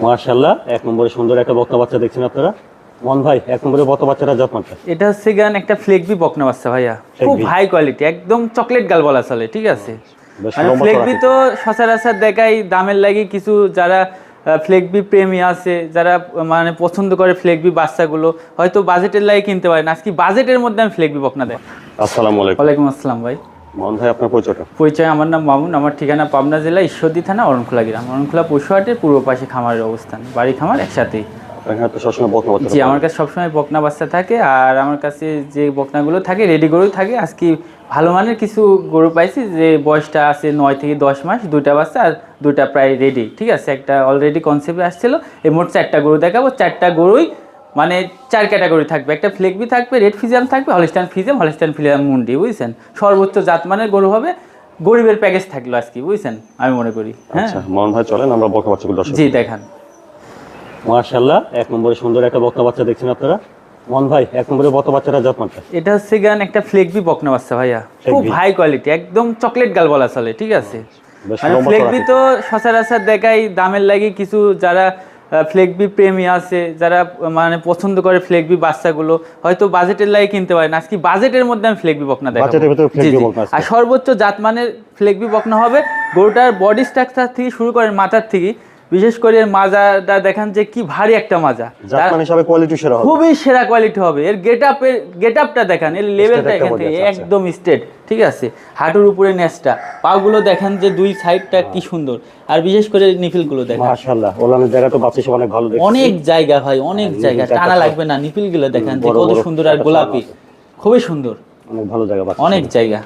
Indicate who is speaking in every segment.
Speaker 1: মার্শাল্লাহ এক নম্বরে সুন্দর একটা বক্তা বাচ্চা দেখছেন আপনারা। মন ভাই এক নম্বরে বক্তা বাচ্চাটা যত্নটা
Speaker 2: এটা হচ্ছে গান একটা ফ্লেগবি বকনা বাচ্চা ভাইয়া। খুব হাই কোয়ালিটি একদম চকলেট গাল বলা চলে ঠিক আছে?
Speaker 1: বেশ
Speaker 2: মানে তো সচরাচর দেখাই দামের লাগি কিছু যারা ফ্লেগবি প্রেমী আছে যারা মানে পছন্দ করে ফ্লেগবি বাচ্চাগুলো হয়তো বাজেটের লাগে কিনতে পারেন। আজকে বাজেটের মধ্যে আমি ফ্লেগবি বকনা দেয়
Speaker 1: আসসালামু আলাইকুম।
Speaker 2: ওয়ালাইকুম আসসালাম ভাই।
Speaker 1: মন ভাই আপনার পরিচয়টা।
Speaker 2: পরিচয় আমার নাম মামুন আমার ঠিকানা পাবনা জেলা ঈশ্বরদী থানা অরণখোলা গ্রাম অরণখোলা পশুহাটের পূর্ব পাশে খামারের অবস্থান বাড়ি খামার একসাথেই। জি আমার কাছে সবসময় বকনা বাচ্চা থাকে আর আমার কাছে যে বকনাগুলো থাকে রেডি গরু থাকে আজকে ভালো মানের কিছু গরু পাইছি যে বয়সটা আছে নয় থেকে দশ মাস দুইটা বাচ্চা আর দুইটা প্রায় রেডি ঠিক আছে? একটা অলরেডি কনসেপ্টে আসছিল এই মোট চারটা গরু দেখাবো। চারটা গরুই মানে চার ক্যাটাগরি থাকবে। একটা ফ্লেগবি থাকবে রেড ফিজিয়াম থাকবে হলিস্টান ফিজিয়াম হলিস্টান ফিজিয়াম মুন্ডি বুঝছেন? সর্বোচ্চ জাতমানের গরু হবে গরিবের প্যাকেজ থাকল আজকে বুঝছেন? আমি মনে করি হ্যাঁ?
Speaker 1: আচ্ছা মন ভাই চলেন আমরা বাচ্চাগুলো দর্শক
Speaker 2: জি দেখান।
Speaker 1: মার্শাল্লাহ এক নম্বরে সুন্দর একটা বক্তা বাচ্চা দেখছেন আপনারা। মন ভাই এক নম্বরে বক্তা বাচ্চাটা যত্নটা
Speaker 2: এটা হচ্ছে গান একটা ফ্লেগবি বকনা বাচ্চা ভাইয়া। খুব হাই কোয়ালিটি একদম চকলেট গাল বলা চলে ঠিক আছে? মানে ফ্লেগবি তো সচরাচর দেখাই দামের লাগি কিছু যারা ফ্লেগবি প্রেমী আছে যারা মানে পছন্দ করে ফ্লেগবি বাচ্চাগুলো হয়তো বাজেটের লাগে কিনতে পারেন। আজকে বাজেটের মধ্যে আমি ফ্লেগবি বকনা দেখাবো। আর সর্বোচ্চ জাতমানের ফ্লেগবি বকনা হবে গরুটার বডি স্ট্রাকচার থেকে শুরু করেন মাথার থেকে। বিশেষ করে এর মাজাটা দেখান যে কি ভারী একটা মাজা।
Speaker 1: জাতমান হিসাবে কোয়ালিটি সেরা হবে।
Speaker 2: খুবই সেরা কোয়ালিটি হবে। এর গেট আপের গেট আপটা দেখান এর লেভেলটা এখান থেকে
Speaker 1: আচ্ছা।
Speaker 2: একদম স্ট্রেট ঠিক আছে? হাঁটুর উপরে নেসটা। পাগুলো দেখান যে দুই সাইডটা কি সুন্দর। আর বিশেষ করে নিফিলগুলো দেখান।
Speaker 1: মার্শাল্লাহ ওলানের জায়গা তো হিসেবে অনেক ভালো দেখছি
Speaker 2: অনেক জায়গা ভাই অনেক
Speaker 1: হ্যাঁ,
Speaker 2: জায়গা।
Speaker 1: নিফিলটা
Speaker 2: টানা লাগবে না নিফিলগুলো দেখান যে কত সুন্দর আর গোলাপি। খুবই সুন্দর।
Speaker 1: অনেক ভালো জায়গা
Speaker 2: অনেক জায়গা।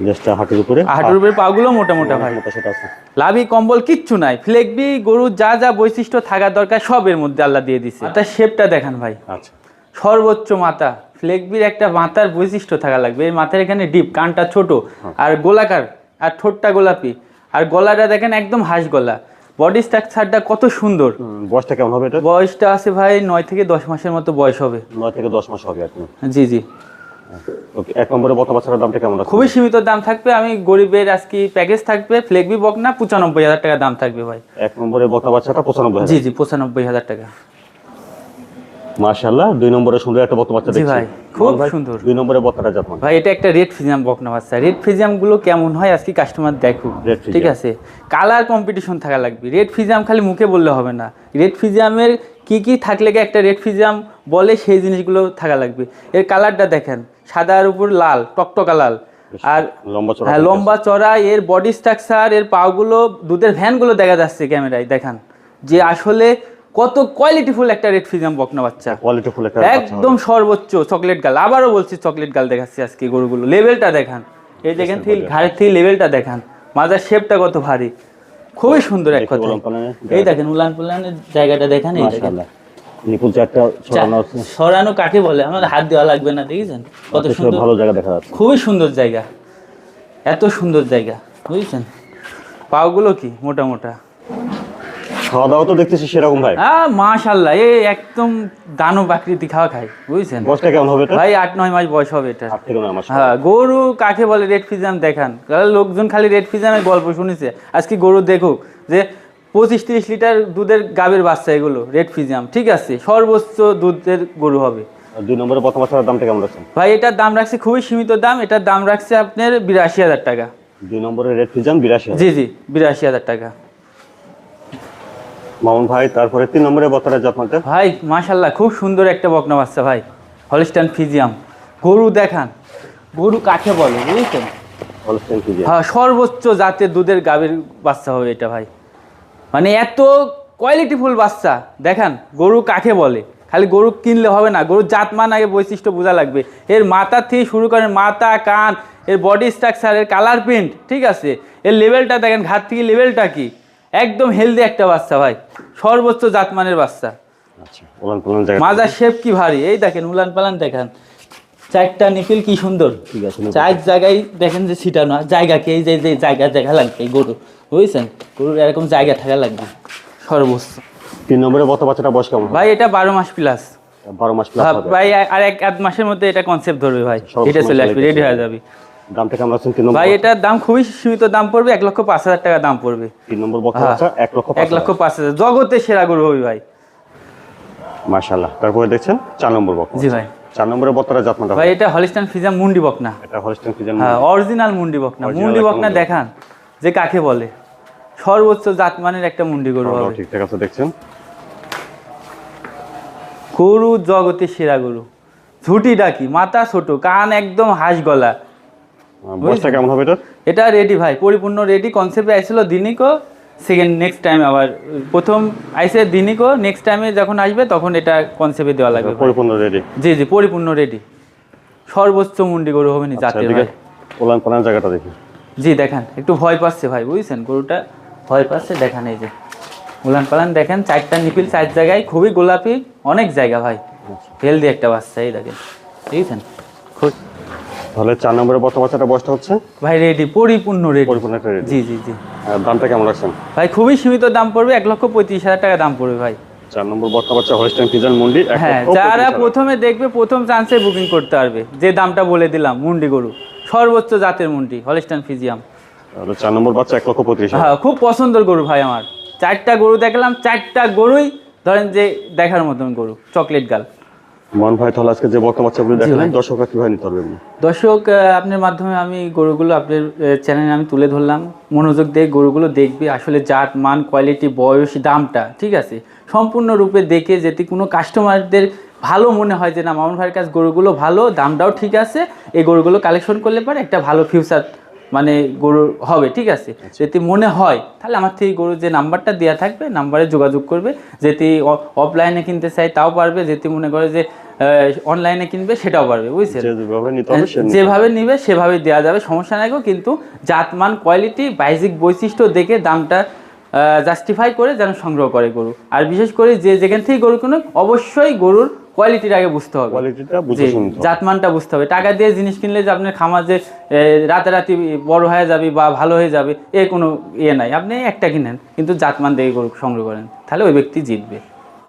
Speaker 1: লেজটা হাঁটুর উপরে।
Speaker 2: হাঁটুর উপরে পাগুলো মোটা মোটা ভাই।
Speaker 1: মোটা সেটা আছে।
Speaker 2: লাভি কম্বল কিচ্ছু নাই। ফ্লেগবি গরুর যা যা বৈশিষ্ট্য দরকার সবের মধ্যে আল্লাহ দিয়ে দিছে। তার শেপটা দেখান ভাই।
Speaker 1: আচ্ছা।
Speaker 2: সর্বোচ্চ মাথা। ফ্লেগবির একটা মাথার বৈশিষ্ট্য থাকা লাগবে। এই মাথার এখানে ডিপ কানটা ছোট। আর গোলাকার আর ঠোঁটটা গোলাপি। আর গলাটা দেখেন একদম হাঁস গলা। বডি স্ট্রাকচারটা কত সুন্দর।
Speaker 1: বয়সটা কেমন হবে এটা?
Speaker 2: বয়সটা আছে ভাই নয় থেকে দশ মাসের মতো বয়স হবে।
Speaker 1: নয় থেকে দশ মাস হবে
Speaker 2: জি জি।
Speaker 1: ওকে এক নম্বরে বক্তা বাচ্চাটার দামটা কেমন
Speaker 2: খুবই সীমিত দাম থাকবে আমি গরিবের আজকে প্যাকেজ থাকবে ফ্লেগবি বকনা পঁচানব্বই হাজার টাকা দাম থাকবে ভাই।
Speaker 1: এক নম্বরে বক্তা বাচ্চাটা পঁচানব্বই
Speaker 2: জি জি পঁচানব্বই হাজার টাকা।
Speaker 1: মার্শাল্লাহ দুই নম্বরে সুন্দর একটা বক্তা বাচ্চা দেখছি।
Speaker 2: ভাই, খুব সুন্দর।
Speaker 1: দুই নম্বরে বক্তাটা যত্ন
Speaker 2: ভাই এটা একটা রেড ফিজিয়াম বকনা বাচ্চা। রেড ফিজিয়ামগুলো কেমন হয় আজকে কাস্টমার দেখুক। ঠিক আছে? কালার কম্পিটিশন থাকা লাগবে। রেড ফিজিয়াম খালি মুখে বললে হবে না। রেড ফিজিয়ামের কি কি থাকলে কি একটা রেড ফিজিয়াম বলে সেই জিনিসগুলো থাকা লাগবে। এর কালারটা দেখেন। সাদার উপর লাল টকটকা লাল। আর হ্যাঁ লম্বা চড়া এর বডি স্ট্রাকচার এর পাগুলো দুধের ভ্যানগুলো দেখা যাচ্ছে ক্যামেরায় দেখান। যে আসলে কত কোয়ালিটিফুল একটা রেড ফিজিয়াম বকনা বাচ্চা।
Speaker 1: কোয়ালিটি ফুল একটা
Speaker 2: একদম সর্বোচ্চ চকলেট গাল। আবারও বলছি চকলেট গাল দেখাচ্ছি আজকে গরুগুলো। লেভেলটা দেখান। এই দেখেন থেকে ঘাড়ের থেকে লেভেলটা দেখান। মাজার শেপটা কত ভারী। খুবই সুন্দর এক কথা এই দেখেন উলান পুলানের জায়গাটা দেখেন এই দেখেন।
Speaker 1: নিপুল চারটা ছড়ানো
Speaker 2: সরানো কাকে বলে? হাত দেওয়া লাগবে না দেখেছেন? কত সুন্দর
Speaker 1: ভালো জায়গা দেখা যাচ্ছে।
Speaker 2: খুবই সুন্দর জায়গা। এত সুন্দর জায়গা বুঝছেন? পাওগুলো কি? মোটা মোটা।
Speaker 1: খাওয়া দাওয়া তো দেখতেছি সেরকম ভাই।
Speaker 2: আহ মাশাল্লাহ এই একদম দানব আকৃতি খাওয়া খায় বুঝছেন?
Speaker 1: বয়সটা কেমন হবে
Speaker 2: ভাই আট নয় মাস বয়স হবে এটা।
Speaker 1: আট থেকে নয় মাস
Speaker 2: হ্যাঁ গরু কাকে বলে রেড ফিজান দেখান? লোকজন খালি রেড ফিজানের গল্প শুনেছে। আজকে গরু দেখুক যে পঁচিশ তিরিশ লিটার দুধের গাবের বাচ্চা এগুলো রেড ফিজিয়াম ঠিক আছে? সর্বোচ্চ দুধের গরু হবে।
Speaker 1: দুই নম্বরে বক্তা বাচ্চাটার দামটা কেমন আছে
Speaker 2: ভাই এটার দাম রাখছে খুবই সীমিত দাম এটার দাম রাখছে আপনার বিরাশি হাজার টাকা।
Speaker 1: দুই নম্বরে রেড ফিজান বিরাশি।
Speaker 2: জি জি বিরাশি হাজার টাকা।
Speaker 1: মামুন ভাই তারপরে তিন নম্বরে বক্তাটা যত্নটা
Speaker 2: ভাই মাশাল্লাহ খুব সুন্দর একটা বকনা বাচ্চা ভাই হলিস্টান ফিজিয়াম। গরু দেখান গরু কাকে বলে বুঝেছেন?
Speaker 1: হলস্টেন ফিজিয়ান
Speaker 2: হ্যাঁ সর্বোচ্চ জাতের দুধের গাভীর বাচ্চা হবে এটা ভাই। মানে এত কোয়ালিটিফুল বাচ্চা দেখান গরু কাকে বলে? খালি গরু কিনলে হবে না গরুর জাতমান আগে বৈশিষ্ট্য বোঝা লাগবে। এর মাথা থেকে শুরু করেন মাথা কান এর বডি স্ট্রাকচার এর কালার প্রিন্ট ঠিক আছে? এর লেভেলটা দেখেন ঘাট থেকে লেভেলটা কি? একদম হেলদি একটা বাচ্চা ভাই সর্বোচ্চ জাতমানের বাচ্চা।
Speaker 1: আচ্ছা
Speaker 2: মাজার শেপ কি ভারী? এই দেখেন উলান পালান দেখেন। চারটা নিপিল কি সুন্দর।
Speaker 1: ঠিক আছে
Speaker 2: চার জায়গায় দেখেন যে ছিটানো আর জায়গাকে এই যে যে জায়গা জায়গা লাগবে গরু বুঝছেন? গরুর এরকম জায়গা থাকা লাগবে সর্বোচ্চ
Speaker 1: তিন নম্বরে বক্তা বাচ্চাটা বয়স কেমন
Speaker 2: ভাই এটা বারো মাস প্লাস
Speaker 1: বারো মাস প্লাস
Speaker 2: ভাই আর এক এক মাসের মধ্যে এটা কনসেপ্ট ধরবে ভাই। এটা চলে আসবে রেডি হয়ে যাবে।
Speaker 1: দামটা কেমন আছেন তিন নম্বর
Speaker 2: ভাই এটার দাম খুবই সীমিত দাম পড়বে এক লক্ষ পাঁচ হাজার টাকা দাম পড়বে।
Speaker 1: তিন নম্বর
Speaker 2: হ্যাঁ।
Speaker 1: এক লক্ষ
Speaker 2: এক লক্ষ পাঁচ হাজার। জগতে সেরা গরু হবে ভাই।
Speaker 1: মাশাল্লাহ তারপরে দেখছেন চার নম্বর বকনা
Speaker 2: জি ভাই।
Speaker 1: চার নম্বরের বত্তারা জাতমানটা
Speaker 2: ভাই এটা হলিস্টান ফিজা মুন্ডি বকনা।
Speaker 1: এটা হলস্টেন ফিজান
Speaker 2: হ্যাঁ অরিজিনাল মুন্ডি বকনা। মুন্ডি বকনা দেখান যে কাকে বলে। সর্বোচ্চ জাতমানের একটা মুন্ডি গরু হবে।
Speaker 1: ঠিকঠাক আছে দেখছেন।
Speaker 2: গরু জগতে সেরা গরু। ঝুটি ডাকি মাথা ছোট কান একদম হাঁস গলা।
Speaker 1: বয়সটা কেমন হবে এটা?
Speaker 2: এটা রেডি ভাই পরিপূর্ণ রেডি কনসেপ্টে আইছিল দিনিকো সেকেন্ড নেক্সট টাইম আবার প্রথম আইসে দিনিকো নেক্সট টাইমে যখন আসবে তখন এটা কনসেপ্টে দেওয়া লাগবে।
Speaker 1: পরিপূর্ণ রেডি
Speaker 2: জি জি পরিপূর্ণ রেডি সর্বোচ্চ মুন্ডি গরু হবে নি
Speaker 1: আচ্ছা
Speaker 2: জাতের ভাই।
Speaker 1: ওলান পালান জায়গাটা দেখি।
Speaker 2: জি দেখেন একটু ভয় পাচ্ছে ভাই বুঝছেন? গরুটা ভয় পাচ্ছে দেখেন এই যে। উলান পালান দেখেন চারটা নিপিল চার জায়গায় খুবই গোলাপি অনেক জায়গা ভাই। হেলদি একটা বাচ্চা এই দেখেন। বুঝছেন খুব
Speaker 1: তাহলে চার নম্বরের বর্তমান বাচ্চাটা বয়সটা হচ্ছে?
Speaker 2: ভাই রেডি পরিপূর্ণ রেডি
Speaker 1: পরিপূর্ণ রেডি
Speaker 2: জি জি জি।
Speaker 1: দামটা কেমন রাখছেন?
Speaker 2: ভাই খুবই সীমিত দাম পড়বে এক লক্ষ পঁয়ত্রিশ হাজার টাকা দাম পড়বে ভাই।
Speaker 1: চার নম্বর বর্তমান বাচ্চা হলস্টেন ফিজান মুন্ডি
Speaker 2: হ্যাঁ যারা প্রথমে দেখবে প্রথম চান্সে বুকিং করতে পারবে। যে দামটা বলে দিলাম মুন্ডি গরু। সর্বোচ্চ জাতের মুন্ডি হলিস্টান ফিজিয়াম
Speaker 1: চার নম্বর বাচ্চা এক লক্ষ পঁয়ত্রিশ
Speaker 2: হ্যাঁ খুব পছন্দের গরু ভাই আমার। চারটা গরু দেখলাম চারটা গরুই ধরেন যে দেখার মতন গরু চকলেট গাল
Speaker 1: মন ভাই তাহলে আজকে যে বর্তমান বাচ্চাগুলো দেখলেন
Speaker 2: ভাই।
Speaker 1: দর্শকরা কীভাবে নিতে পারবে?
Speaker 2: দর্শক আপনার মাধ্যমে আমি গরুগুলো আপনার চ্যানেলে আমি তুলে ধরলাম। মনোযোগ দিয়ে গরুগুলো দেখবে আসলে জাত মান কোয়ালিটি বয়স দামটা ঠিক আছে? সম্পূর্ণরূপে দেখে যেতে কোনো কাস্টমারদের ভালো মনে হয় যে না মামুন ভাইয়ের কাছে গরুগুলো ভালো দামটাও ঠিক আছে এই গরুগুলো কালেকশন করলে পরে একটা ভালো ফিউচার মানে গরু হবে ঠিক আছে? যদি মনে হয় তাহলে আমার থেকে গরুর যে নাম্বারটা দেওয়া থাকবে নাম্বারে যোগাযোগ করবে। যেটি অফলাইনে কিনতে চাই তাও পারবে। যেটি মনে করে যে অনলাইনে কিনবে সেটাও পারবে বুঝছেন?
Speaker 1: যেভাবে
Speaker 2: নিবে সেভাবে দেওয়া যাবে সমস্যা নাই কিন্তু জাতমান কোয়ালিটি বাইজিক বৈশিষ্ট্য দেখে দামটা জাস্টিফাই করে যেন সংগ্রহ করে গরু। আর বিশেষ করে যে যেখান থেকে গরু কিনুক অবশ্যই গরুর কোয়ালিটির আগে বুঝতে হবে।
Speaker 1: কোয়ালিটিটা বুঝে শুনতে
Speaker 2: জাতমানটা বুঝতে হবে। টাকা দিয়ে জিনিস কিনলে যে আপনার খামার যে রাতারাতি বড় হয়ে যাবে বা ভালো হয়ে যাবে এ কোনো ইয়ে নাই। আপনি একটা কিনেন কিন্তু জাতমান দেখে গরু সংগ্রহ করেন। তাহলে ওই ব্যক্তি জিতবে।